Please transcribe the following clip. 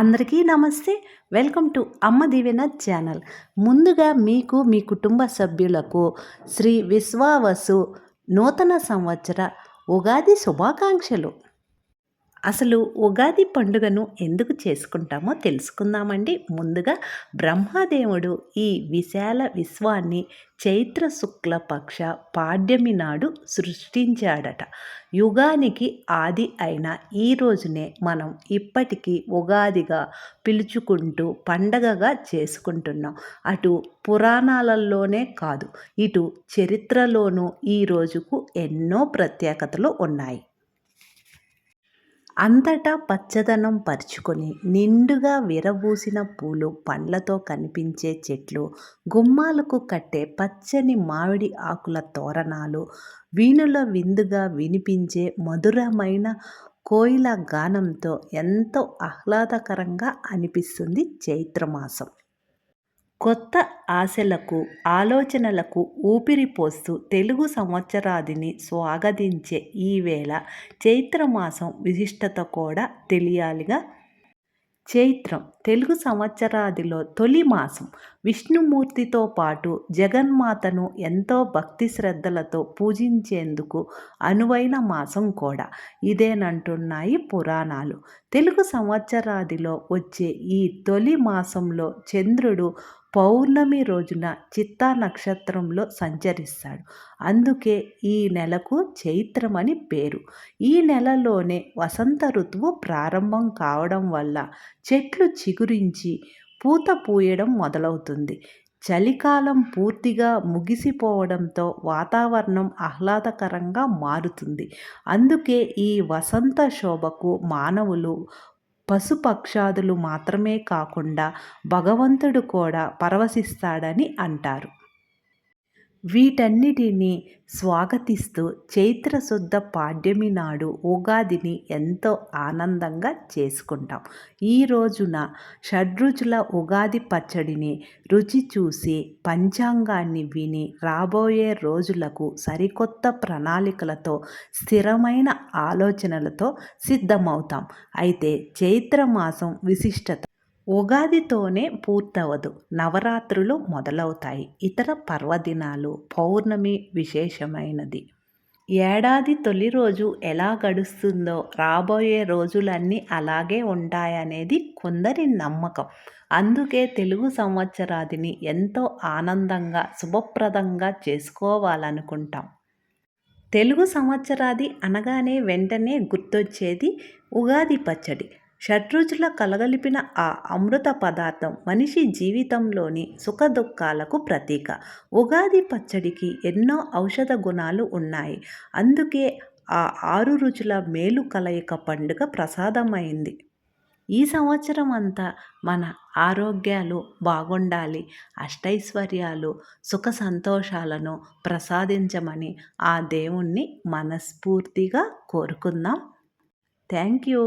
అందరికీ నమస్తే. Welcome to అమ్మ దీవెన ఛానల్. ముందుగా మీకు మీ కుటుంబ సభ్యులకు శ్రీ విశ్వావసు నూతన సంవత్సర ఉగాది శుభాకాంక్షలు. అసలు ఉగాది పండుగను ఎందుకు చేసుకుంటామో తెలుసుకుందామండి. ముందుగా బ్రహ్మదేవుడు ఈ విశాల విశ్వాన్ని చైత్ర శుక్ల పక్ష పాడ్యమి నాడు సృష్టించాడట. యుగానికి ఆది అయిన ఈ రోజునే మనం ఇప్పటికీ ఉగాదిగా పిలుచుకుంటూ పండగగా చేసుకుంటున్నాం. అటు పురాణాలలోనే కాదు ఇటు చరిత్రలోనూ ఈ రోజుకు ఎన్నో ప్రత్యేకతలు ఉన్నాయి. అంతటా పచ్చదనం పరుచుకొని నిండుగా విరబూసిన పూలు పండ్లతో కనిపించే చెట్లు గుమ్మాలకు కట్టే పచ్చని మామిడి ఆకుల తోరణాలు వీణుల విందుగా వినిపించే మధురమైన కోయిల గానంతో ఎంతో ఆహ్లాదకరంగా అనిపిస్తుంది చైత్రమాసం. కొత్త ఆశలకు ఆలోచనలకు ఊపిరిపోస్తూ తెలుగు సంవత్సరాదిని స్వాగతించే ఈవేళ చైత్రమాసం విశిష్టత కూడా తెలియాలిగా. చైత్రం తెలుగు సంవత్సరాదిలో తొలి మాసం. విష్ణుమూర్తితో పాటు జగన్మాతను ఎంతో భక్తి శ్రద్ధలతో పూజించేందుకు అనువైన మాసం కూడా. ఇదేనంటున్నాయి పురాణాలు. తెలుగు సంవత్సరాదిలో వచ్చే ఈ తొలి మాసంలో చంద్రుడు పౌర్ణమి రోజున చిత్తా నక్షత్రంలో సంచరిస్తాడు. అందుకే ఈ నెలకు చైత్రమని పేరు. ఈ నెలలోనే వసంత ఋతువు ప్రారంభం కావడం వల్ల చెట్లు చిగురించి పూత పూయడం మొదలవుతుంది. చలికాలం పూర్తిగా ముగిసిపోవడంతో వాతావరణం ఆహ్లాదకరంగా మారుతుంది. అందుకే ఈ వసంత శోభకు మానవులు పశుపక్షాదులు మాత్రమే కాకుండా భగవంతుడు కూడా పరవశిస్తాడని అంటారు. వీటన్నిటినీ స్వాగతిస్తూ చైత్రశుద్ధ పాడ్యమి నాడు ఉగాదిని ఎంతో ఆనందంగా చేసుకుంటాం. ఈ రోజున షడ్రుచుల ఉగాది పచ్చడిని రుచి చూసి పంచాంగాన్ని విని రాబోయే రోజులకు సరికొత్త ప్రణాళికలతో స్థిరమైన ఆలోచనలతో సిద్ధమవుతాం. అయితే చైత్రమాసం విశిష్టత ఉగాదితోనే పూర్తవదు. నవరాత్రులు మొదలవుతాయి. ఇతర పర్వదినాలు పౌర్ణమి విశేషమైనది. ఏడాది తొలి రోజు ఎలా గడుస్తుందో రాబోయే రోజులన్నీ అలాగే ఉంటాయనేది కొందరి నమ్మకం. అందుకే తెలుగు సంవత్సరాదిని ఎంతో ఆనందంగా శుభప్రదంగా చేసుకోవాలనుకుంటాం. తెలుగు సంవత్సరాది అనగానే వెంటనే గుర్తొచ్చేది ఉగాది పచ్చడి. షడ్రుచుల కలగలిపిన ఆ అమృత పదార్థం మనిషి జీవితంలోని సుఖదుఖాలకు ప్రతీక. ఉగాది పచ్చడికి ఎన్నో ఔషధ గుణాలు ఉన్నాయి. అందుకే ఆ ఆరు రుచుల మేలు కలయిక పండుగ ప్రసాదమైంది. ఈ సంవత్సరం అంతా మన ఆరోగ్యాలు బాగుండాలి. అష్టైశ్వర్యాలు సుఖ సంతోషాలను ప్రసాదించమని ఆ దేవుణ్ణి మనస్ఫూర్తిగా కోరుకుందాం. Thank you.